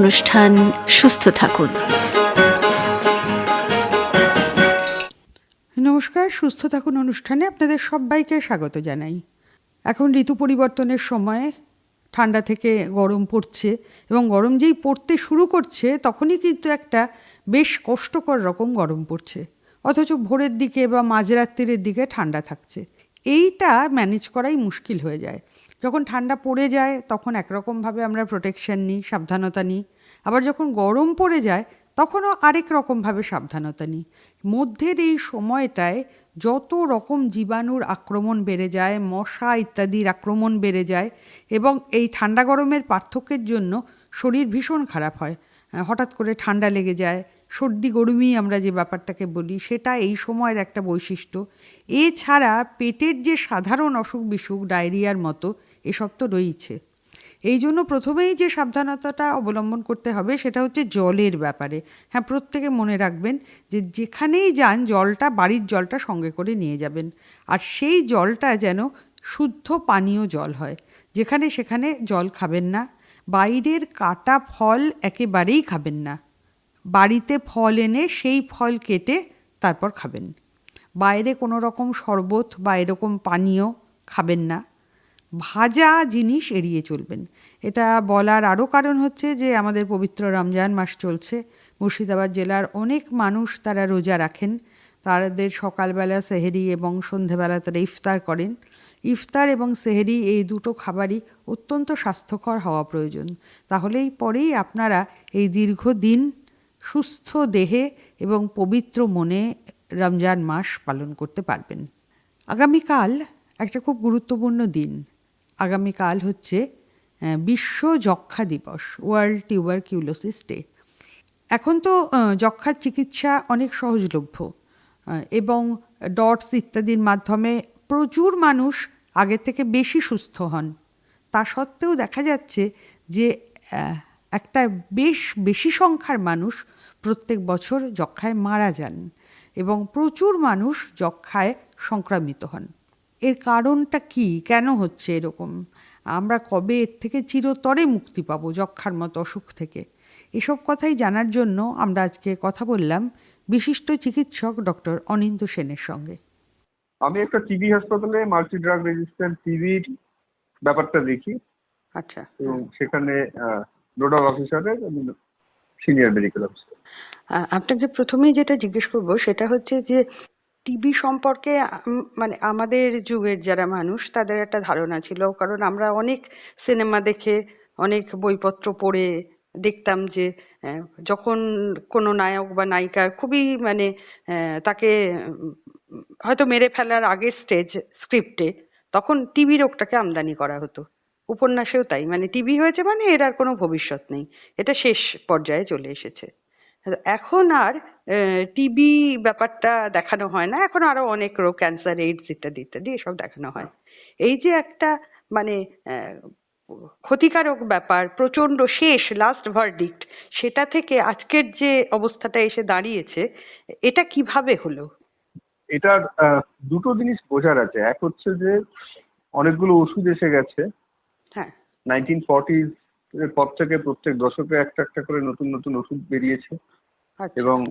অনুষ্ঠান, সুস্থ থাকুন। নমস্কার, সুস্থ থাকুন অনুষ্ঠানে আপনাদের সবাইকে স্বাগত জানাই। এখন ঋতু পরিবর্তনের সময় ঠান্ডা থেকে গরম পড়ছে এবং গরম যেই পড়তে শুরু করছে, তখনই কিন্তু একটা বেশ কষ্টকর রকম গরম পড়ছে। অথচ ভোরের দিকে বা মাঝরাত্রির দিকে ঠান্ডা থাকছে। এইটা ম্যানেজ করাই মুশকিল হয়ে যায়। যখন ঠান্ডা পড়ে যায়, তখন একরকমভাবে আমরা প্রোটেকশন নিই, সাবধানতা নিই। আবার যখন গরম পড়ে যায়, তখনও আরেক রকমভাবে সাবধানতা নিই। মধ্যের এই সময়টায় যত রকম জীবাণুর আক্রমণ বেড়ে যায়, মশা ইত্যাদির আক্রমণ বেড়ে যায় এবং এই ঠান্ডা গরমের পার্থক্যের জন্য শরীর ভীষণ খারাপ হয়। হঠাৎ করে ঠান্ডা লেগে যায়। সর্দি গরমি আমরা যে ব্যাপারটাকে বলি, সেটা এই সময়ের একটা বৈশিষ্ট্য। এছাড়া পেটের যে সাধারণ অসুখ বিসুখ, ডায়রিয়ার মতো, এসব তো রয়েছে এই জন্য প্রথমেই যে সাবধানতাটা অবলম্বন করতে হবে, সেটা হচ্ছে জলের ব্যাপারে। হ্যাঁ প্রত্যেকে মনে রাখবেন যে যেখানেই যান, জলটা, বাড়ির জলটা সঙ্গে করে নিয়ে যাবেন। আর সেই জলটা যেন শুদ্ধ পানীয় জল হয়। যেখানে সেখানে জল খাবেন না। বাইরের কাটা ফল একেবারেই খাবেন না। বাড়িতে ফল এনে সেই ফল কেটে তারপর খাবেন। বাইরে কোনো রকম শরবত বা এরকম পানীয় খাবেন না। ভাজা জিনিস এড়িয়ে চলবেন। এটা বলার আরও কারণ হচ্ছে যে, আমাদের পবিত্র রমজান মাস চলছে। মুর্শিদাবাদ জেলার অনেক মানুষ তারা রোজা রাখেন। তাদের সকালবেলা সেহেরি এবং সন্ধেবেলা তারা ইফতার করেন। ইফতার এবং সেহেরি এই দুটো খাবারই অত্যন্ত স্বাস্থ্যকর হওয়া প্রয়োজন। তাহলেই পরেই আপনারা এই দীর্ঘদিন সুস্থ দেহে এবং পবিত্র মনে রমজান মাস পালন করতে পারবেন। আগামীকাল একটা খুব গুরুত্বপূর্ণ দিন। আগামীকাল হচ্ছে বিশ্ব যক্ষা দিবস ওয়ার্ল্ড টিউবারকিউলোসিস ডে এখন তো যক্ষার চিকিৎসা অনেক সহজলভ্য এবং ডটস ইত্যাদির মাধ্যমে প্রচুর মানুষ আগে থেকে বেশি সুস্থ হন। তা সত্ত্বেও দেখা যাচ্ছে যে একটা বেশ বেশি সংখ্যার মানুষ প্রত্যেক বছর যক্ষায় মারা যান এবং প্রচুর মানুষ যক্ষায় সংক্রামিত হন। এর কারণটা কি? কেন হচ্ছে এরকম? আমরা কবে এর থেকে চিরতরে মুক্তি পাবো যক্ষার মতো অসুখ থেকে? এসব কথাই জানার জন্য আমরা আজকে কথা বললাম বিশিষ্ট চিকিৎসক ডক্টর অনিন্দ সেনের সঙ্গে। আমি একটা টিবি হাসপাতালে মাল্টি ড্রাগ রেজিস্ট্যান্ট টিবির ব্যাপারটা দেখি। আচ্ছা। এবং সেখানে নোডাল অফিসারের সিনিয়র মেডিকেল অফিসার আপনাকে প্রথমেই যেটা জিজ্ঞেস করব সেটা হচ্ছে যে টিবি সম্পর্কে মানে আমাদের যুগের যারা মানুষ তাদের একটা ধারণা ছিল। কারণ আমরা অনেক সিনেমা দেখে অনেক বইপত্র পড়ে দেখতাম যে আহ, যখন কোনো নায়ক বা নায়িকা খুবই মানে আহ, তাকে হয়তো মেরে ফেলার আগের স্টেজ স্ক্রিপ্টে তখন টিবি রোগটাকে আমদানি করা হতো। উপন্যাসেও তাই মানে টিবি হয়েছে মানে এর আর কোনো ভবিষ্যৎ নেই। এটা শেষ পর্যায়ে চলে এসেছে। এখন আর টিবি ব্যাপারটা দেখানো হয় না। এখন আরও অনেক রোগ ক্যান্সার এইডস ইত্যাদি ইত্যাদি এসব দেখানো হয়। এই যে একটা মানে আহ, ক্ষতিকারক ব্যাপার প্রচণ্ড শেষ লাস্ট ভার্ডিক্ট সেটা থেকে আজকের যে অবস্থাটা এসে দাঁড়িয়েছে এটা কীভাবে হলো? এটার দুটো জিনিস বোঝার আছে। এক হচ্ছে যে অনেকগুলো ওষুধ এসে গেছে। হ্যাঁ। নাইনটিন ফর্টিজ এর পর থেকে প্রত্যেক দশকে একটা একটা করে নতুন নতুন ওষুধ বেরিয়েছে। আচ্ছা এবং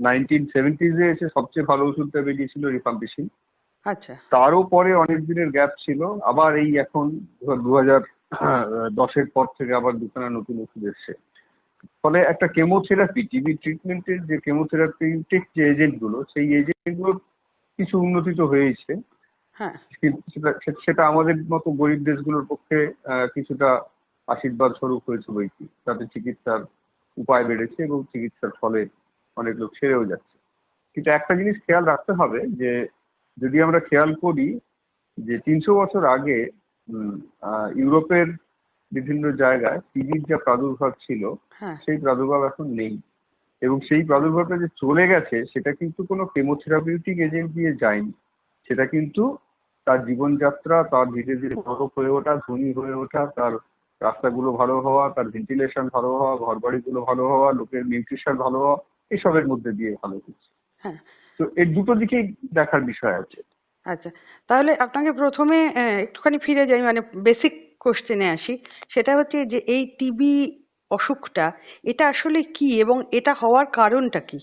নাইনটিন সেভেন্টিজে এসে সবচেয়ে ভালো ওষুধটা বেরিয়েছিল রিফাম্পিসিন আচ্ছা। তারও পরে অনেক দিনের গ্যাপ ছিল। আবার এই এখন দু হাজার দশের পর থেকে আবার দুখানা নতুন ওষুধ এসছে। ফলে একটা কেমোথেরাপি টিবি ট্রিটমেন্টের যে কেমোথেরাপিউটিক যে এজেন্টগুলো সেই এজেন্টগুলোর কিছু উন্নতি তো হয়েছে হ্যাঁ। সেটা আমাদের মতো গরিব দেশগুলোর পক্ষে কিছুটা আশীর্বাদ স্বরূপ হয়েছে বই কি তাতে চিকিৎসার উপায় বেড়েছে এবং চিকিৎসার ফলে অনেক লোক সেরেও যাচ্ছে। কিন্তু একটা জিনিস খেয়াল রাখতে হবে যে যদি আমরা খেয়াল করি যে তিনশো বছর আগে ইউরোপের বিভিন্ন জায়গায় টিভির যা প্রাদুর্ভাব ছিল হ্যাঁ। সেই প্রাদুর্ভাব এখন নেই। এবং সেই প্রাদুর্ভাবটা যে চলে গেছে সেটা কিন্তু কোনো কেমোথেরাপিউটিক এজেন্ট দিয়ে যায়নি। সেটা কিন্তু তার জীবনযাত্রা তার ধীরে ধীরে বড় হয়ে ওঠা ধনী হয়ে ওঠা তার রাস্তাগুলো ভালো হওয়া তার ভেন্টিলেশন ভালো হওয়া ঘর বাড়িগুলো ভালো হওয়া লোকের নিউট্রিশন ভালো হওয়া এসবের মধ্যে দিয়ে ভালো হচ্ছে। হ্যাঁ তো এর দুটো দিকেই দেখার বিষয় আছে। আচ্ছা তাহলে আপনাকে প্রথমে একটুখানি ফিরে যাই মানে বেসিক কোশ্চেনে আসি। সেটা হচ্ছে যে এই টিবি অসুখটা এটা আসলে কি এবং এটা হওয়ার কারণটা কি?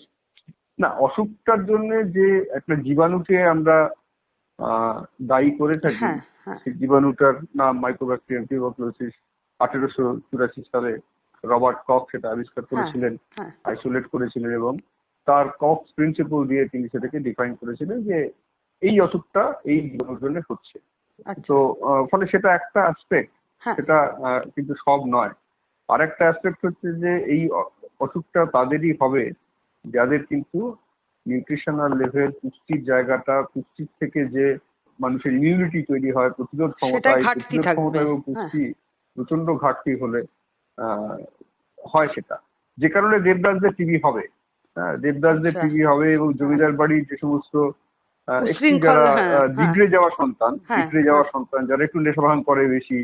না অসুখটার জন্য যে একটা জীবাণুকে আমরা দায়ী করে থাকি হ্যাঁ হ্যাঁ। সেই জীবাণুটার নাম মাইক্রোব্যাকটেরিয়াম টিউবারকুলোসিস আঠেরোশো চুরাশি সালে রবার্ট কক সেটা আবিষ্কার করেছিলেন হ্যাঁ। আইসোলেট করেছিলেন এবং তার কক্স প্রিন্সিপল দিয়ে তিনি সেটাকে ডিফাইন করেছিলেন যে এই অসুখটা এই জন্য হচ্ছে। আচ্ছা। তো ফলে সেটা একটা অ্যাসপেক্ট হ্যাঁ। সেটা কিন্তু সব নয়। আর একটা অ্যাসপেক্ট হচ্ছে যে এই অসুখটা তাদেরই হবে যাদের কিন্তু নিউট্রিশনাল লেভেল পুষ্টির জায়গাটা পুষ্টির থেকে যে মানুষের ইমিউনিটি তৈরি হয় প্রতিরোধ ক্ষমতা প্রতিরোধ ক্ষমতা এবং হ্যাঁ। পুষ্টি প্রচণ্ড ঘাটতি হলে আহ, হয় সেটা। যে কারণে দেবদাসদের টিভি হবে। হ্যাঁ দেবদাসদের আচ্ছা। টিভি হবে এবং জমিদার বাড়ির যে সমস্ত একটু যারা হ্যাঁ, হ্যাঁ। বিগড়ে যাওয়া সন্তান হ্যাঁ, বিগড়ে যাওয়া সন্তান যারা একটু নেশাভান করে বেশি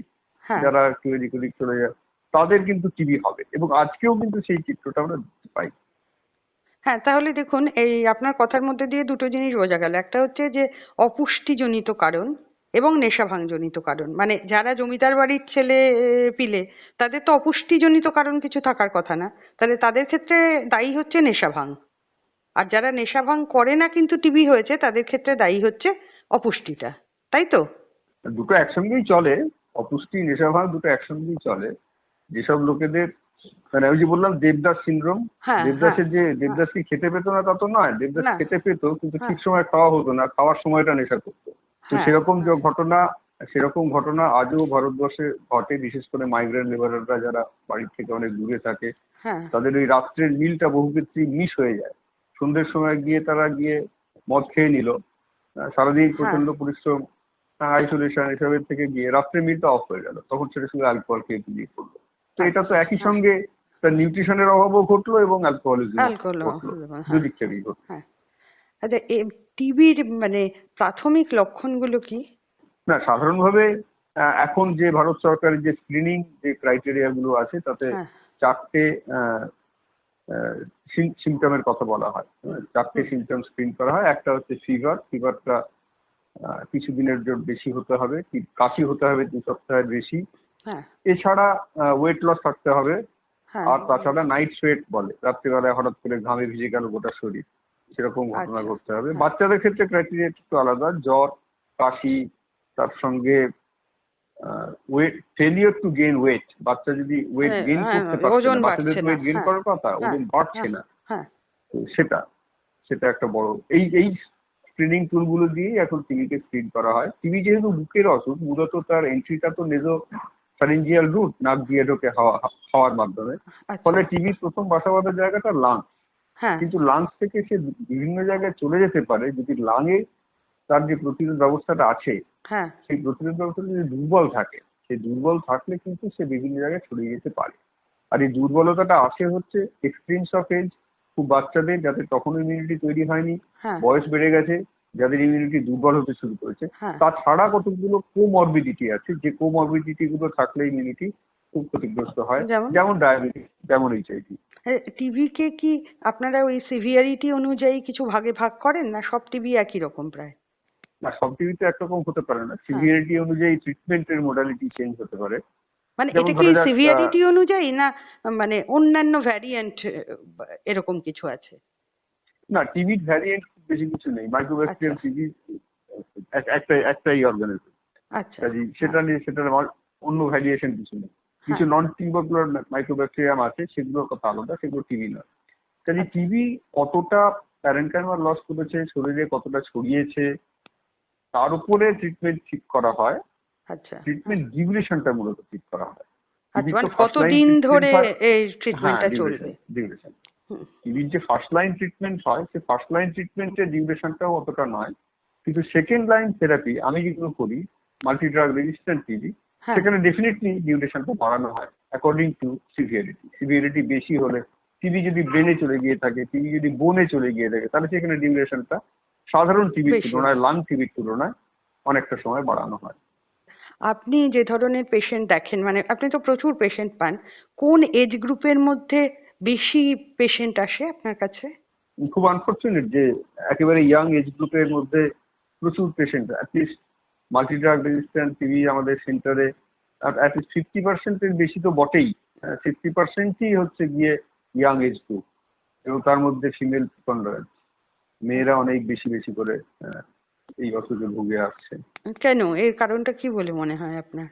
যারা একটু এদিক ওদিক চলে যায় তাদের কিন্তু টিভি হবে। এবং আজকেও কিন্তু সেই চিত্রটা আমরা দেখতে পাই। হ্যাঁ তাহলে দেখুন এই আপনার কথার মধ্যে দিয়ে দুটো জিনিস বোঝা গেল। একটা হচ্ছে যে অপুষ্টিজনিত কারণ এবং নেশা নেশাভাঙজনিত কারণ। মানে যারা জমিদার বাড়ির ছেলে পিলে তাদের তো অপুষ্টিজনিত কারণ কিছু থাকার কথা না। তাহলে তাদের ক্ষেত্রে দায়ী হচ্ছে নেশাভাঙ। আর যারা নেশাভাঙ করে না কিন্তু টিবি হয়েছে তাদের ক্ষেত্রে দায়ী হচ্ছে অপুষ্টিটা। তাই তো? দুটো একসঙ্গেই চলে অপুষ্টি নেশাভাব দুটো একসঙ্গেই চলে। যেসব লোকেদের মানে ওই যে বললাম দেবদাস সিনড্রোম হ্যাঁ, দেবদাসের যে দেবদাস কি খেতে পেতো না তা তো নয় দেবদাস খেতে পেত কিন্তু হ্যাঁ। ঠিক সময় খাওয়া হতো না খাওয়ার সময়টা নেশা করতো। তো হ্যাঁ, সেরকম যে ঘটনা সেরকম ঘটনা আজও ভারতবর্ষে ঘটে বিশেষ করে মাইগ্রেন্ট লেবাররা যারা বাড়ির থেকে অনেক দূরে থাকে হ্যাঁ। তাদের ওই রাত্রের মিলটা বহু ক্ষেত্রেই মিস হয়ে যায়। সন্ধ্যের সময় গিয়ে তারা গিয়ে মদ খেয়ে নিল। সারাদিন প্রচণ্ড পরিশ্রম আইসোলেশন এসবের থেকে গিয়ে রাত্রের মিলটা অফ হয়ে গেল। তখন সেটা শুধু অ্যালকোহল খেয়ে দিয়ে পড়ল। তো এটা তো একই সঙ্গে তার নিউট্রিশনের অভাবও ঘটলো এবং অ্যালকোহলিজম ঘটলো হ্যাঁ। দুদিক থেকেই ঘটলো। হ্যাঁ। আচ্ছা টিবির মানে প্রাথমিক লক্ষণগুলো কি? না সাধারণভাবে আহ, এখন যে ভারত সরকারের যে স্ক্রিনিং যে ক্রাইটেরিয়া গুলো আছে তাতে হ্যাঁ। চারটে সিমটমের কথা বলা হয়। হ্যাঁ, চারটে সিমটম স্ক্রিন করা হয়। একটা হচ্ছে ফিভার ফিভারটা কিছুদিনের জন্য বেশি হতে হবে কি কাশি হতে হবে দু সপ্তাহের বেশি। হ্যাঁ। এছাড়া ওয়েট লস থাকতে হবে। আর তাছাড়া নাইট সোয়েট বলে রাত্রিবেলায় হঠাৎ করে ঘামে ভিজে গেল গোটা শরীর। সেরকম ঘটনা আচ্ছা। ঘটতে হবে। বাচ্চাদের ক্ষেত্রে ক্রাইটেরিয়া একটু আলাদা। জ্বর কাশি তার সঙ্গে weight failure to gain weight বাচ্চা যদি ওয়েট হ্যাঁ, গেইন হ্যাঁ, করতে পারছে না বাচ্চাদের ওয়েট গেইন করার কথা হ্যাঁ, ওজন বাড়ছে না। তো সেটা সেটা একটা বড় এই এই স্ক্রিনিং টুলগুলো দিয়েই এখন টিভিকে স্ক্রিন করা হয়। টিভি যেহেতু বুকের অসুখ মূলত তার এন্ট্রিটা তো নেজো ফারেঞ্জিয়াল রুট নাক দিয়ে ঢোকে হাওয়া হাওয়ার মাধ্যমে। আচ্ছা। ফলে টিভির প্রথম বাসা বাঁধার জায়গাটা লাংস কিন্তু লাংস থেকে সে বিভিন্ন জায়গায় চলে যেতে পারে যদি লাঙে তার যে প্রতিরোধ ব্যবস্থাটা আছে হ্যাঁ। সেই প্রতিরোধ ব্যবস্থাটা যদি দুর্বল থাকে সেই দুর্বল থাকলে কিন্তু সে বিভিন্ন জায়গায় ছড়িয়ে যেতে পারে। আর এই দুর্বলতাটা আসে হচ্ছে এক্সট্রিমস অফ এজ খুব বাচ্চাদের যাদের তখনও ইমিউনিটি তৈরি হয়নি হ্যাঁ। বয়স বেড়ে গেছে যাদের ইমিউনিটি দুর্বল হতে শুরু করেছে। হ্যাঁ। তাছাড়া কতগুলো কোমরবিডিটি আছে যে কোমরবিডিটি গুলো থাকলে ইমিউনিটি খুব ক্ষতিগ্রস্ত হয় যেমন? যেমন ডায়াবেটিস যেমন এইচআইভি টিভিকে কি আপনারা ওই সিভিয়ারিটি অনুযায়ী কিছু ভাগে ভাগ করেন না সব টিভি একই রকম প্রায়? না সব টিভিতে একরকম হতে পারে হ্যাঁ। না সিভিয়ারিটি অনুযায়ী ট্রিটমেন্টের মোডালিটি চেঞ্জ হতে পারে। মানে এটা কি সিভিয়ারিটি অনুযায়ী না মানে অন্যান্য ভ্যারিয়েন্ট এরকম কিছু আছে? না টিভির ভ্যারিয়েন্ট খুব বেশি কিছু নেই। মাইক্রোব্যাকটেরিয়াম আচ্ছা। টিভি একটা একটাই অর্গানিজম আচ্ছা। সেটা নিয়ে সেটার অন্য ভ্যারিয়েশন কিছু নেই। কিছু হ্যাঁ। নন টিউবাকুলার মাইক্রোব্যাকটেরিয়াম আছে সেগুলোর কথা আলাদা সেগুলো টিভি নয়। কাজে টিভি কতটা প্যারেন্টাইমার লস করেছে শরীরে কতটা ছড়িয়েছে তার উপরে ট্রিটমেন্ট ঠিক করা হয়। আচ্ছা। ট্রিটমেন্ট ডিউরেশনটা মূলত ঠিক করা হয়। আচ্ছা মানে কতদিন ধরে হয়- এই হ্যাঁ ট্রিটমেন্টটা চলবে? ডিউরেশন। টিভির যে ফার্স্ট লাইন ট্রিটমেন্ট হয় সে ফার্স্ট লাইন ট্রিটমেন্টের ডিউরেশনটাও অতটা নয়। কিন্তু সেকেন্ড লাইন থেরাপি আমি যেগুলো করি মাল্টি ড্রাগ রেজিস্ট্যান্ট টিভি হ্যাঁ সেখানে ডেফিনেটলি ডিউরেশনটা বাড়ানো হয় অ্যাকর্ডিং টু সিভিয়ারিটি সিভিয়ারিটি বেশি হলে টিভি যদি ব্রেনে চলে গিয়ে থাকে টিভি যদি বোনে চলে গিয়ে থাকে তাহলে সেখানে ডিউরেশনটা সাধারণ বেশি। তুলনায় লাং টিভির তুলনায় অনেকটা সময় বাড়ানো হয়। আপনি যে ধরনের পেশেন্ট দেখেন মানে আপনি তো প্রচুর পেশেন্ট পান কোন এজ গ্রুপের মধ্যে বেশি পেশেন্ট আসে আপনার কাছে? খুব আনফর্চুনেট যে একেবারে ইয়াং এজ গ্রুপের মধ্যে প্রচুর patient at least multi drug resistant TB আমাদের সেন্টারে অ্যাটলিস্ট ফিফটি পার্সেন্টের বেশি তো বটেই। ফিফটি পার্সেন্টই হচ্ছে গিয়ে ইয়াং এজ গ্রুপ এবং তার মধ্যে ফিমেল প্রিপন্ডারেন্স মেয়েরা অনেক বেশি বেশি করে আহ, এই অসুখে ভুগে আসছে। কেন? এর কারণটা কি বলে মনে হয় আপনার?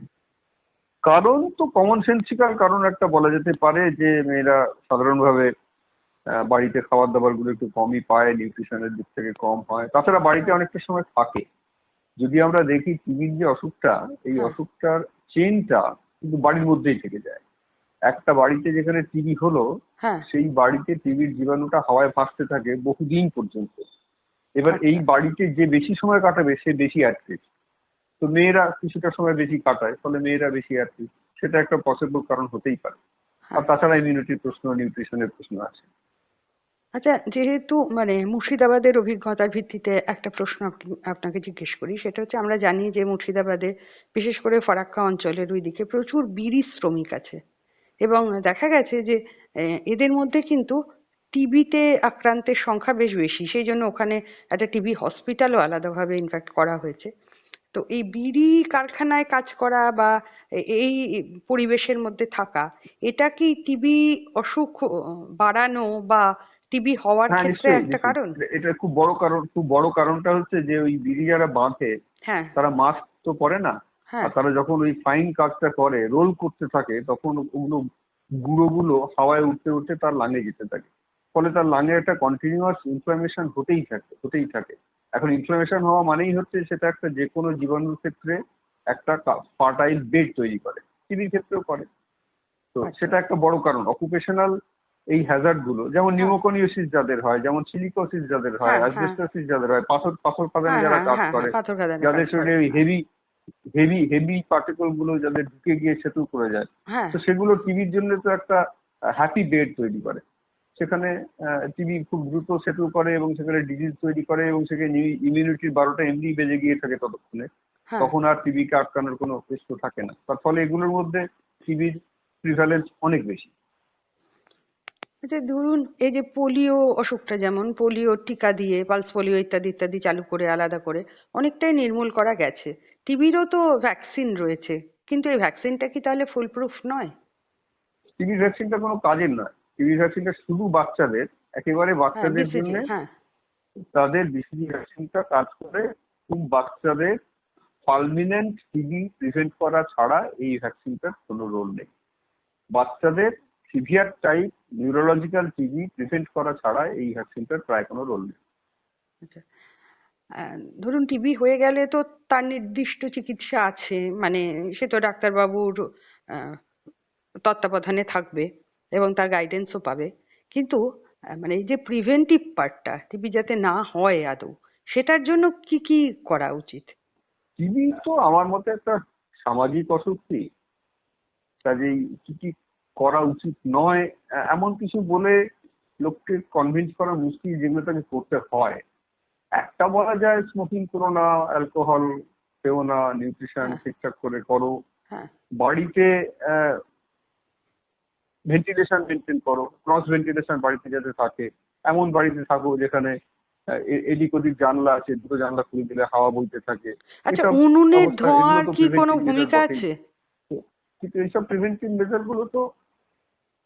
কারণ তো কমন সেন্সিক্যাল কারণ একটা বলা যেতে পারে যে মেয়েরা সাধারণভাবে বাড়িতে খাবার দাবারগুলো একটু কমই পায় নিউট্রিশনের দিক থেকে কম হয়। তাছাড়া বাড়িতে অনেকটা সময় থাকে। যদি আমরা দেখি টিবির যে অসুখটা এই হ্যাঁ। অসুখটার চেনটা কিন্তু বাড়ির মধ্যেই থেকে যায়। একটা বাড়িতে যেখানে টিবি হলো হ্যাঁ। সেই বাড়িতে টিবির জীবাণুটা হাওয়ায় ভাসতে থাকে বহুদিন পর্যন্ত। এবার এই বাড়িতে যে বেশি সময় কাটাবে সে বেশি অ্যাক্টিভ তো মেয়েরা কিছুটা সময় বেশি কাটায় ফলে মেয়েরা বেশি অ্যাক্টিভ সেটা একটা পসিবল কারণ হতেই পারে। আর তাছাড়া ইমিউনিটির প্রশ্ন নিউট্রিশনের প্রশ্ন আছে। আচ্ছা যেহেতু মানে মুর্শিদাবাদের অভিজ্ঞতার ভিত্তিতে একটা প্রশ্ন আপনাকে জিজ্ঞেস করি, সেটা হচ্ছে আমরা জানি যে মুর্শিদাবাদে বিশেষ করে ফারাক্কা অঞ্চলের ওই দিকে প্রচুর বিড়ি শ্রমিক আছে এবং দেখা গেছে যে এদের মধ্যে কিন্তু টিবিতে আক্রান্তের সংখ্যা বেশ বেশি, সেই জন্য ওখানে একটা টিবি হসপিটালও আলাদাভাবে ইনফ্যাক্ট করা হয়েছে। তো এই বিড়ি কারখানায় কাজ করা বা এই পরিবেশের মধ্যে থাকা, এটা কি টিবি অসুখ বাড়ানো বা টিবি হওয়ার হ্যাঁ ক্ষেত্রে একটা। কারণ। এটা খুব বড় কারণ খুব বড় কারণটা হচ্ছে যে ওই বিড়ি যারা বাঁধে হ্যাঁ। তারা মাস্ক তো পরে না। হ্যাঁ। আর তারা যখন ওই ফাইন কাজটা করে রোল করতে থাকে তখন ওগুলো গুঁড়োগুলো হাওয়ায় উঠতে উঠতে তার লাঙে যেতে থাকে। ফলে তার লাঙে একটা কন্টিনিউয়াস ইনফ্লামেশন হতেই থাকে হতেই থাকে। এখন ইনফ্লামেশন হওয়া মানেই হচ্ছে সেটা একটা যে কোনো জীবাণুর ক্ষেত্রে একটা ফার্টাইল বেড তৈরি করে। টিভির ক্ষেত্রেও করে। তো আচ্ছা। সেটা একটা বড় কারণ। অকুপেশনাল এই হ্যাজার্ডগুলো যেমন নিউমোকনিওসিস যাদের হয় যেমন সিলিকোসিস যাদের হয় হ্যাঁ, হ্যাঁ। অ্যাসবেস্টোসিস যাদের হয় পাথর পাথর খাদানে হ্যাঁ, যারা হ্যাঁ, কাজ হ্যাঁ, করে যাদের শরীরে ওই হেভি হেভি হেভি পার্টিকেলগুলো যাদের ঢুকে গিয়ে সেতু করে যায়। হ্যাঁ। তো সেগুলো টিভির জন্য তো একটা হ্যাপি বেড তৈরি করে। সেখানে টিভি খুব দ্রুত সেতু করে এবং সেখানে ডিজিজ তৈরি করে এবং সেখানে ইমিউনিটির বারোটা এমনি বেজে গিয়ে থাকে ততক্ষণে। হ্যাঁ। তখন আর টিভিকে আটকানোর কোনো চেষ্টা থাকে না। তার ফলে এগুলোর মধ্যে টিভির প্রিভ্যালেন্স অনেক বেশি। আচ্ছা ধরুন এই যে পোলিও অসুখটা যেমন পোলিও টিকা দিয়ে পালস পোলিও ইত্যাদি ইত্যাদি চালু করে আলাদা করে অনেকটাই নির্মূল করা গেছে। টিবিরও তো ভ্যাকসিন রয়েছে কিন্তু এই ভ্যাকসিনটা কি তাহলে ফুল প্রুফ নয়? টিভি ভ্যাকসিনটা কোনো কাজের নয়। টিভি ভ্যাকসিনটা শুধু বাচ্চাদের একেবারে হ্যাঁ বাচ্চাদের জন্য হ্যাঁ। তাদের বিসিজি ভ্যাকসিনটা কাজ করে খুব বাচ্চাদের পালমিনেন্ট টিবি প্রিভেন্ট করা ছাড়া এই ভ্যাকসিনটার কোনো রোল নেই। বাচ্চাদের severe type neurological TB prevent করা ছাড়া এই ভ্যাকসিনটার প্রায় কোনো রোল নেই। আচ্ছা। ধরুন টিবি হয়ে গেলে তো তার নির্দিষ্ট চিকিৎসা আছে মানে সে তো ডাক্তারবাবুর তত্ত্বাবধানে থাকবে এবং তার গাইডেন্সও পাবে। কিন্তু মানে এই যে প্রিভেন্টিভ পার্টটা টিবি যাতে না হয় আদৌ সেটার জন্য কি কি করা উচিত? টিবি তো আমার মতে একটা সামাজিক অসুখ কাজেই কি কি করা উচিত নয়। এমন কিছু বলে লোককে কনভিন্স করা মুশকিল যেগুলো তাকে করতে হয়। একটা বলা যায় স্মোকিং করো না অ্যালকোহল খেও না নিউট্রিশন হ্যাঁ। ঠিকঠাক করে করো। হ্যাঁ। বাড়িতে ভেন্টিলেশন মেনটেন করো। ক্রস ভেন্টিলেশন বাড়িতে যাতে থাকে। এমন বাড়িতে থাকো যেখানে এদিক ওদিক জানলা আছে দুটো জানলা খুলে দিলে হাওয়া বইতে থাকে। আচ্ছা উনুনের ধোঁয়ার কি কোনো ভূমিকা আছে? কিন্তু এইসব প্রিভেন্টিভ মেজারগুলো তো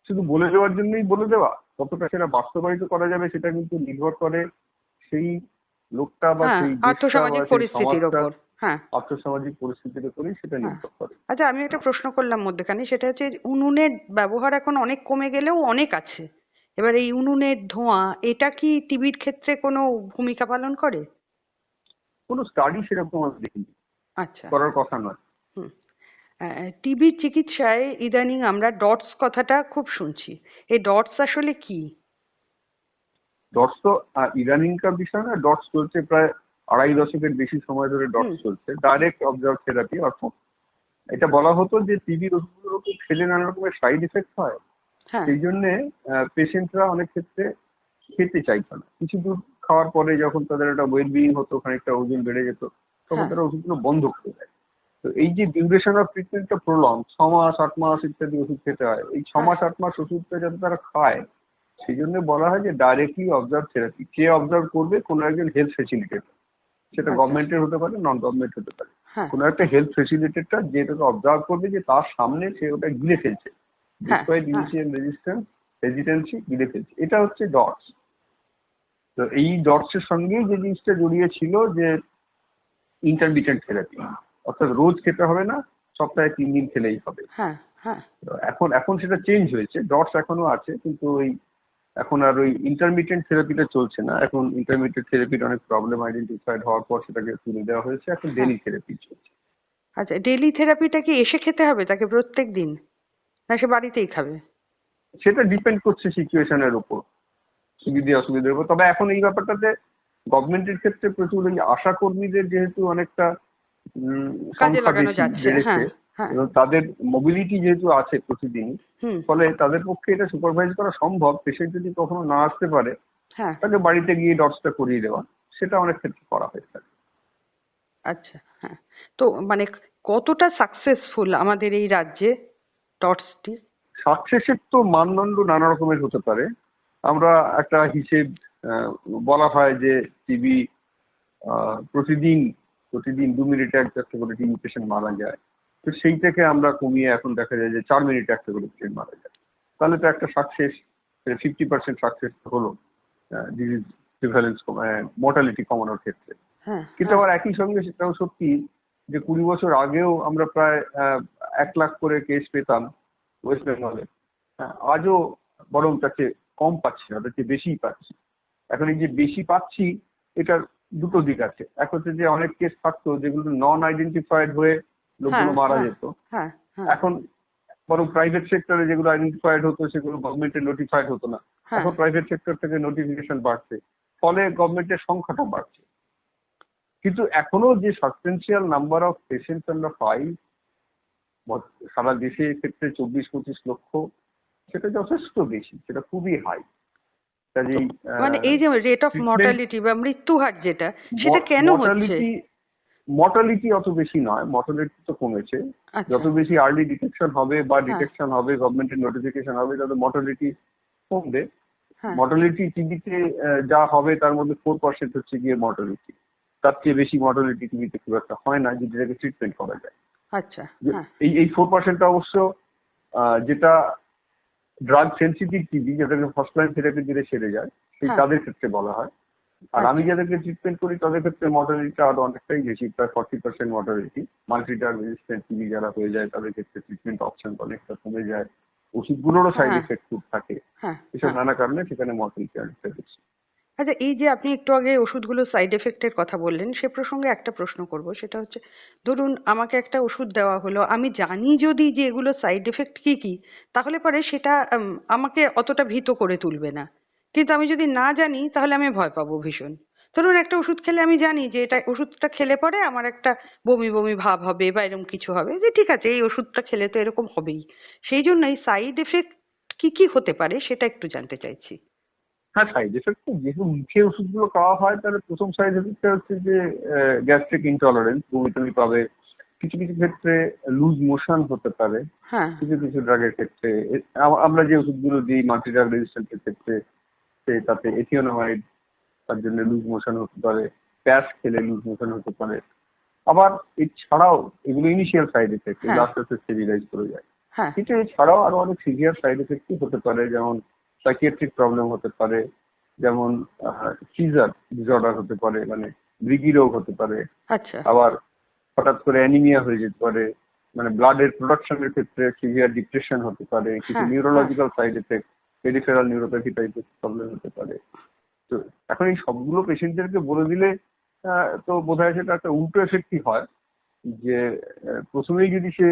শুধু বলে দেওয়ার জন্যই বলে দেওয়া কতটা সেটা বাস্তবায়িত করা যাবে সেটা কিন্তু নির্ভর করে সেই লোকটা বা হ্যাঁ সেই আর্থসামাজিক পরিস্থিতির হ্যাঁ। আর্থসামাজিক পরিস্থিতির উপরেই সেটা হ্যাঁ। নির্ভর করে। আচ্ছা আমি একটা প্রশ্ন করলাম মধ্যখানে সেটা হচ্ছে উনুনের ব্যবহার এখন অনেক কমে গেলেও অনেক আছে। এবার এই উনুনের ধোঁয়া এটা কি টিভির ক্ষেত্রে কোনো ভূমিকা পালন করে? কোনো স্টাডি সেরকম আমি দেখিনি। আচ্ছা। করার কথা নয়। হুম। টিবির চিকিৎসায় ইদানিং আমরা ডটস কথাটা খুব শুনছি। এই ডটস আসলে কি? ডটস তো ইদানিংকার বিষয় না ডটস চলছে প্রায় আড়াই দশকের বেশি সময় ধরে ডটস চলছে। ডাইরেক্ট অবজার্ভ থেরাপি অর্থাৎ এটা বলা হতো যে টিবির ওষুধগুলোর উপর খেলে নানা রকমের সাইড এফেক্ট হয়। হ্যাঁ। সেই জন্যে পেশেন্টরা অনেক ক্ষেত্রে খেতে চাইতো না। কিছু দূর খাওয়ার পরে যখন তাদের একটা ওয়েল বিং হতো খানিকটা ওজন বেড়ে যেত তখন হ্যাঁ। তারা ওষুধগুলো বন্ধ করে দেয়। তো এই যে ডিউরেশন অফ ট্রিটমেন্টটা প্রলং ছ মাস আট মাস ইত্যাদি ওষুধ খেতে হয় এই ছ মাস আট মাস ওষুধটা যাতে তারা খায় সেই জন্য বলা হয় যে ডাইরেক্টলি অবজার্ভ থেরাপি কে অবজার্ভ করবে? কোনো একজন হেলথ ফেসিলিটেটর সেটা আচ্ছা। গভর্নমেন্টের হতে পারে নন গভর্নমেন্ট হতে পারে। হ্যাঁ। কোনো একটা হেলথ ফেসিলিটেটর যেটাকে অবজার্ভ করবে যে তার সামনে সে ওটা গিলে ফেলছে। হ্যাঁ, হ্যাঁ। রেজিস্ট্যান্স হেজিটেন্সি গিলে ফেলছে। এটা হচ্ছে ডটস তো এই ডটস এর সঙ্গেই যে জিনিসটা জড়িয়ে ছিল যে ইন্টারমিডিয়েন্ট থেরাপি অর্থাৎ রোজ খেতে হবে না সপ্তাহে তিন দিন খেলেই হবে। হ্যাঁ হ্যাঁ। এখন এখন সেটা চেঞ্জ হয়েছে ডটস এখনও আছে কিন্তু ওই এখন আর ওই ইন্টারমিডিয়েন্ট থেরাপিটা চলছে না। এখন ইন্টারমিডিয়েট থেরাপির অনেক প্রবলেম আইডেন্টিফাইড হওয়ার পর সেটাকে তুলে দেওয়া হয়েছে এখন ডেলি থেরাপি চলছে। আচ্ছা ডেলি থেরাপিটা কি এসে খেতে হবে তাকে প্রত্যেক দিন? না সে বাড়িতেই খাবে? সেটা ডিপেন্ড করছে সিচুয়েশনের উপর সুবিধে অসুবিধার উপর। তবে এখন এই ব্যাপারটাতে গভর্নমেন্টের ক্ষেত্রে প্রচুর ওই আশা কর্মীদের যেহেতু অনেকটা সংখ্যা বেশি বেড়েছে। হ্যাঁ হ্যাঁ। এবং তাদের মোবিলিটি যেহেতু আছে প্রতিদিন ফলে তাদের পক্ষে এটা সুপারভাইজ করা সম্ভব। পেশেন্ট যদি কখনো না আসতে পারে হ্যাঁ। তাকে বাড়িতে গিয়ে ডটসটা করিয়ে দেওয়া সেটা অনেক ক্ষেত্রে করা হয়ে থাকে। আচ্ছা হ্যাঁ। তো মানে কতটা সাকসেসফুল আমাদের এই রাজ্যে টটসটি সাকসেসের তো মানদণ্ড নানা রকমের হতে পারে। আমরা একটা হিসেব আহ, বলা হয় যে টিবি প্রতিদিন প্রতিদিন দু মিনিটে একটা করে টিবি পেশেন্ট মারা যায়। তো সেই থেকে আমরা কমিয়ে এখন দেখা যায় যে চার মিনিটে একটা করে পেশেন্ট মারা যায়। তাহলে তো একটা সাকসেস ফিফটি পার্সেন্ট সাকসেস হলো ডিজিজ প্রিভ্যালেন্স মর্টালিটি কমানোর ক্ষেত্রে। হ্যাঁ কিন্তু আবার একই সঙ্গে সেটাও সত্যি যে কুড়ি বছর আগেও আমরা প্রায় এক লাখ করে কেস পেতাম ওয়েস্ট বেঙ্গলে হ্যাঁ, আজও বরং তাকে কম পাচ্ছি না তাকে বেশিই পাচ্ছি। এখন এই যে বেশি পাচ্ছি এটার দুটো দিক আছে। এক হচ্ছে যে অনেক কেস থাকতো যেগুলো নন আইডেন্টিফাইড হয়ে লোকগুলো হ্যাঁ, মারা হ্যাঁ। যেত। হ্যাঁ এখন বরং প্রাইভেট সেক্টরে যেগুলো আইডেন্টিফাইড হতো সেগুলো গভর্নমেন্টে নোটিফাইড হতো না। এখন প্রাইভেট সেক্টর থেকে নোটিফিকেশন বাড়ছে। ফলে গভর্নমেন্টের সংখ্যাটা বাড়ছে। কিন্তু এখনও যে সাবস্টেন্সিয়াল নাম্বার অফ পেশেন্টস আমরা পাই সারা দেশে ক্ষেত্রে চব্বিশ পঁচিশ লক্ষ সেটা যথেষ্ট বেশি সেটা খুবই হাই কাজেই মানে এই যে রেট অফ মর্টালিটি বা মৃত্যু হার যেটা সেটা কেন হচ্ছে? মর্টালিটি অত বেশি নয় মর্টালিটি তো কমেছে। আচ্ছা। যত বেশি আর্লি ডিটেকশন হবে বা হ্যাঁ। ডিটেকশন হবে গভর্নমেন্টের নোটিফিকেশন হবে তত মর্টালিটি কমবে। হ্যাঁ। মর্টালিটি টিভিতে যা হবে তার মধ্যে ফোর পার্সেন্ট হচ্ছে গিয়ে মর্টালিটি তার চেয়ে বেশি মর্টালিটি টিভিতে খুব একটা হয় না যেটাকে ট্রিটমেন্ট করা যায়। আচ্ছা হ্যাঁ। এই এই ফোর পার্সেন্টটা অবশ্য আহ, যেটা ড্রাগ সেন্সিটিভ টিবি যেটাকে ফার্স্ট লাইন থেরাপি দিলে সেরে যায় সেই হ্যাঁ। তাদের ক্ষেত্রে বলা হয় আর আমি আচ্ছা। যাদেরকে ট্রিটমেন্ট করি তাদের ক্ষেত্রে মর্টালিটি আরও অনেকটাই বেশি প্রায় forty percent mortality multi drug resistant TB যারা হয়ে যায় তাদের ক্ষেত্রে ট্রিটমেন্ট অপশন অনেকটা কমে যায় ওষুধগুলোরও সাইড হ্যাঁ। এফেক্ট খুব থাকে হ্যাঁ এসব। নানা কারণে সেখানে মর্টালিটি অনেকটা বেশি আচ্ছা এই যে আপনি একটু আগে ওষুধগুলো সাইড এফেক্টের কথা বললেন, সে প্রসঙ্গে একটা প্রশ্ন করব। সেটা হচ্ছে, ধরুন আমাকে একটা ওষুধ দেওয়া হলো, আমি জানি যদি যে এগুলো সাইড এফেক্ট কি কি, তাহলে পরে সেটা আমাকে অতটা ভীত করে তুলবে না। কিন্তু আমি যদি না জানি, তাহলে আমি ভয় পাবো ভীষণ। ধরুন একটা ওষুধ খেলে আমি জানি যে এটা, ওষুধটা খেলে পরে আমার একটা বমি বমি ভাব হবে বা এরকম কিছু হবে, যে ঠিক আছে, এই ওষুধটা খেলে তো এরকম হবেই। সেই জন্যই সাইড এফেক্ট কি কি হতে পারে, সেটা একটু জানতে চাইছি। হ্যাঁ সাইড এফেক্ট তো যেহেতু মুখে ওষুধগুলো খাওয়া হয় তাহলে প্রথম সাইড এফেক্টটা হচ্ছে যে গ্যাস্ট্রিক ইনটলারেন্স বমি টমি পাবে। কিছু কিছু ক্ষেত্রে লুজ মোশন হতে পারে। হ্যাঁ। কিছু কিছু ড্রাগের ক্ষেত্রে আমরা যে ওষুধগুলো দিই মাল্টি ড্রাগ রেজিস্ট্যান্টের ক্ষেত্রে সে তাতে এথিওনামাইড তার জন্য লুজ মোশন হতে পারে। প্যাস খেলে লুজ মোশন হতে পারে। আবার এছাড়াও এগুলো ইনিশিয়াল সাইড এফেক্ট। লাস্ট আস্তে স্টেবিলাইজ করে যায়। হ্যাঁ। কিন্তু এছাড়াও আরও অনেক সিভিয়ার সাইড এফেক্টই হতে পারে যেমন সাইকিয়াট্রিক প্রবলেম হতে পারে যেমন সিজার ডিসঅর্ডার হতে পারে মানে মৃগী রোগ হতে পারে। আচ্ছা। আবার হঠাৎ করে অ্যানিমিয়া হয়ে যেতে পারে মানে ব্লাডের প্রোডাকশনের ক্ষেত্রে সিভিয়ার ডিপ্রেশন হতে পারে কিছু হ্যাঁ, neurological side effect peripheral neuropathy টাইপের প্রবলেম হতে পারে। তো এখন এই সবগুলো পেশেন্টদেরকে বলে দিলে আহ, তো বোধ হয় সেটা একটা উল্টো এফেক্টই হয়। যে প্রথমেই যদি সে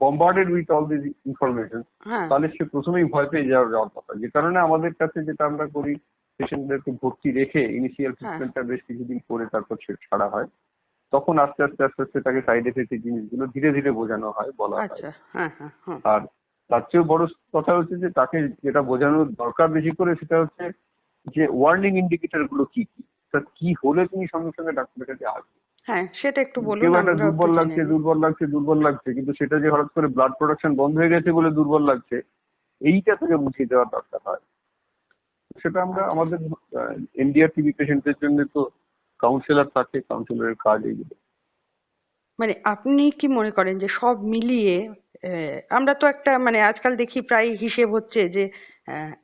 bombarded with all this information হ্যাঁ। তাহলে সে প্রথমেই ভয় পেয়ে যাওয়ার যাওয়ার কথা যে কারণে আমাদের কাছে যেটা আমরা করি পেশেন্টদেরকে ভর্তি রেখে ইনিশিয়াল হ্যাঁ। ট্রিটমেন্টটা বেশ কিছুদিন করে তারপর সে ছাড়া হয়। তখন আস্তে আস্তে আস্তে আস্তে তাকে সাইড এফেক্টের জিনিসগুলো ধীরে ধীরে বোঝানো হয় বলা হয়। আচ্ছা হ্যাঁ হ্যাঁ আর তার চেয়েও বড় কথা হচ্ছে যে তাকে যেটা বোঝানোর দরকার বেশি করে সেটা হচ্ছে যে ওয়ার্নিং ইন্ডিকেটরগুলো কি কি? তা কি হলে তুমি সঙ্গে সঙ্গে ডাক্তারের কাছে আসবে হ্যাঁ সেটা একটু বলুন একটা দুর্বল লাগছে দুর্বল লাগছে দুর্বল লাগছে কিন্তু সেটা যে হঠাৎ করে ব্লাড প্রোডাকশন বন্ধ হয়ে গেছে বলে দুর্বল লাগছে এইটা থেকে বুঝিয়ে দেওয়ার দরকার হয়। সেটা আমরা আচ্ছা। আমাদের এনডিআর টিভি পেশেন্টদের জন্য তো কাউন্সিলর থাকে কাউন্সিলরের কাজ এইগুলো মানে আপনি কি মনে করেন যে সব মিলিয়ে আমরা তো একটা মানে আজকাল দেখি প্রায় হিসেব হচ্ছে যে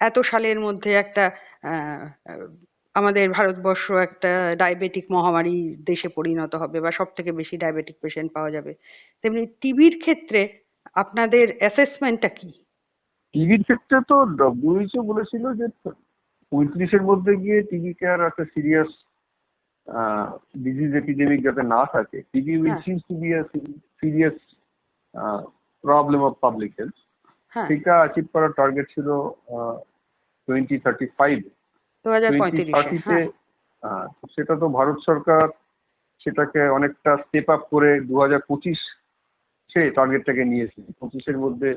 এত সালের মধ্যে একটা আমাদের ভারতবর্ষ একটা ডায়াবেটিক মহামারী দেশে পরিণত হবে বা সব থেকে বেশি ডায়াবেটিক পেশেন্ট পাওয়া যাবে। তেমনি টিবির ক্ষেত্রে আপনাদের অ্যাসেসমেন্টটা কি? টিভির ক্ষেত্রে তো ডব্লিউএইচও বলেছিল যে পঁয়ত্রিশের মধ্যে গিয়ে টিভি কেয়ার একটা সিরিয়াস ডিজিজ এপিডেমিক যাতে না থাকে উইল হ্যাঁ। Seems to be serious problem of public health সেটা অ্যাচিভ করার টার্গেট ছিল টোয়েন্টি থার্টি ফাইভ দু হাজার পঁয়ত্রিশে হ্যাঁ। সেটা তো ভারত সরকার সেটাকে অনেকটা স্টেপ আপ করে দু হাজার পঁচিশ সে টার্গেটটাকে নিয়েছে। পঁচিশের মধ্যে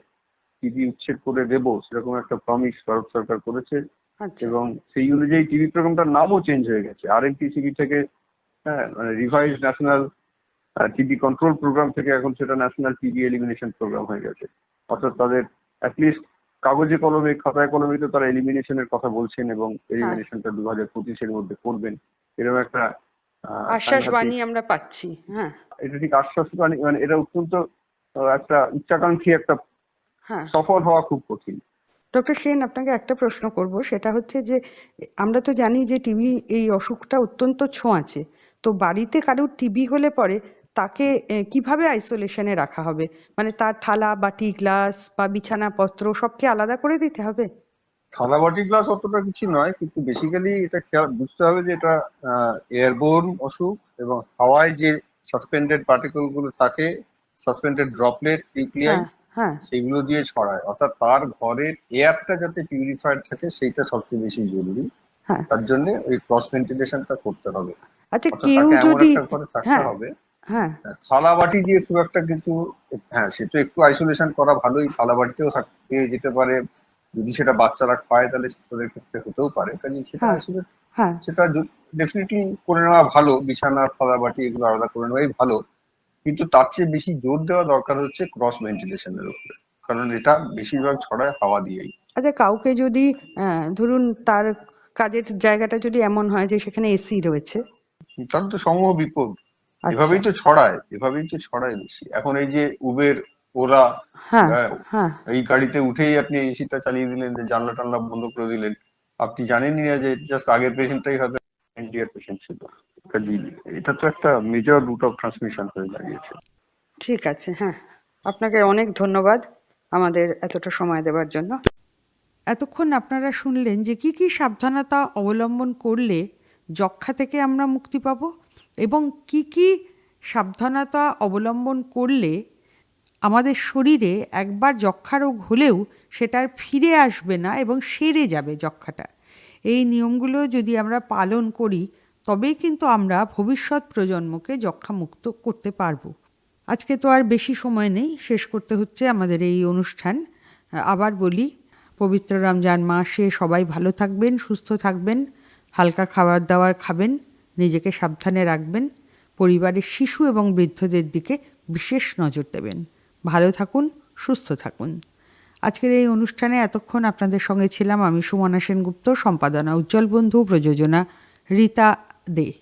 টিভি উচ্ছেদ করে দেবো সেরকম একটা প্রমিস ভারত সরকার করেছে। আচ্ছা। এবং সেই অনুযায়ী টিভি প্রোগ্রামটার নামও চেঞ্জ হয়ে গেছে। আর এন থেকে হ্যাঁ মানে revise national TB control programme থেকে এখন সেটা ন্যাশনাল টিভি এলিমিনেশন প্রোগ্রাম হয়ে গেছে। অর্থাৎ তাদের অ্যাটলিস্ট কাগজে কলমে খাতায় কলমে তো তারা এলিমিনেশনের কথা বলছেন এবং এলিমিনেশনটা দু হাজার পঁচিশের মধ্যে করবেন। এরকম একটা আশ্বাস বাণী আমরা পাচ্ছি হ্যাঁ। এটা ঠিক আশ্বাস বাণী মানে এটা অত্যন্ত একটা উচ্চাকাঙ্ক্ষী একটা হ্যাঁ। সফল হওয়া খুব কঠিন। ডক্টর সেন আপনাকে একটা প্রশ্ন করব সেটা হচ্ছে যে আমরা তো জানি যে টিবি এই অসুখটা অত্যন্ত ছোঁয়াচে তো বাড়িতে কারোর টিবি হলে পরে তাকে কীভাবে আইসোলেশনে রাখা হবে? মানে তার থালা বাটি গ্লাস বা বিছানাপত্র সবকে আলাদা করে দিতে হবে? থালাবাটি গ্লাস অতটা কিছু নয় কিন্তু বেসিক্যালি এটা খেয়াল বুঝতে হবে যে এটা এয়ারবোর্ন অসুখ এবং হাওয়ায় যে সাসপেন্ডেড পার্টিকেলগুলো থাকে সাসপেন্ডেড ড্রপলেট নিউক্লিয়াই সেগুলো দিয়ে ছড়ায়। অর্থাৎ তার ঘরের এয়ারটা যাতে পিউরিফাইড থাকে সেইটা সবচেয়ে বেশি জরুরি। হ্যাঁ। তার জন্য ওই ক্রস ভেন্টিলেশনটা করতে হবে। আচ্ছা কেউ যদি হ্যাঁ। হবে। হ্যাঁ। থালা বাটি দিয়ে খুব একটা কিছু হ্যাঁ সে তো একটু আইসোলেশন করা ভালোই থালা বাটিতেও থাকতে যেতে পারে যদি সেটা বাচ্চারা খায় তাহলে তাদের ক্ষেত্রে হতেও পারে কাজে সেটা হ্যাঁ। আসলে হ্যাঁ। সেটা ডেফিনেটলি করে নেওয়া ভালো বিছানা থালা বাটি এগুলো আলাদা করে নেওয়াই ভালো কিন্তু তার চেয়ে বেশি জোর দেওয়া দরকার হচ্ছে ক্রস ভেন্টিলেশনের উপরে কারণ এটা বেশিরভাগ ছড়ায় হাওয়া দিয়েই। আচ্ছা কাউকে যদি ধরুন তার কাজের জায়গাটা যদি এমন হয় যে সেখানে এসি রয়েছে? তাহলে তো সমূহ বিপদ এভাবেই তো ছড়ায় এভাবেই তো ছড়ায় বেশি। এখন এই যে উবের ওরা হ্যাঁ হ্যাঁ, হ্যাঁ। এই গাড়িতে উঠেই আপনি এসিটা চালিয়ে দিলেন যে জানলা টানলা বন্ধ করে দিলেন। আপনি জানেনই না যে জাস্ট আগের পেশেন্টটাই হয়তো ইন্ডিয়ার পেশেন্ট ছিল। এটা তো একটা মেজর রুট অফ ট্রান্সমিশন হয়ে দাঁড়িয়েছে। ঠিক আছে হ্যাঁ। আপনাকে অনেক ধন্যবাদ আমাদের এতটা সময় দেওয়ার জন্য। এতক্ষণ আপনারা শুনলেন যে কি কি সাবধানতা অবলম্বন করলে যক্ষা থেকে আমরা মুক্তি পাব এবং কি কি সাবধানতা অবলম্বন করলে আমাদের শরীরে একবার যক্ষা রোগ হলেও সেটার ফিরে আসবে না এবং সেরে যাবে যক্ষাটা। এই নিয়মগুলো যদি আমরা পালন করি, তবেই কিন্তু আমরা ভবিষ্যৎ প্রজন্মকে যক্ষা মুক্ত করতে পারব। আজকে তো আর বেশি সময় নেই, শেষ করতে হচ্ছে আমাদের এই অনুষ্ঠান। আবার বলি, পবিত্র রমজান মাসে সবাই ভালো থাকবেন, সুস্থ থাকবেন। হালকা খাবার দাবার খাবেন, নিজেকে সাবধানে রাখবেন, পরিবারের শিশু এবং বৃদ্ধদের দিকে বিশেষ নজর দেবেন। ভালো থাকুন, সুস্থ থাকুন। আজকের এই অনুষ্ঠানে এতক্ষণ আপনাদের সঙ্গে ছিলাম আমি সুমনা সেনগুপ্ত, সম্পাদনা উজ্জ্বল বন্ধু, প্রযোজনা রীতা দে।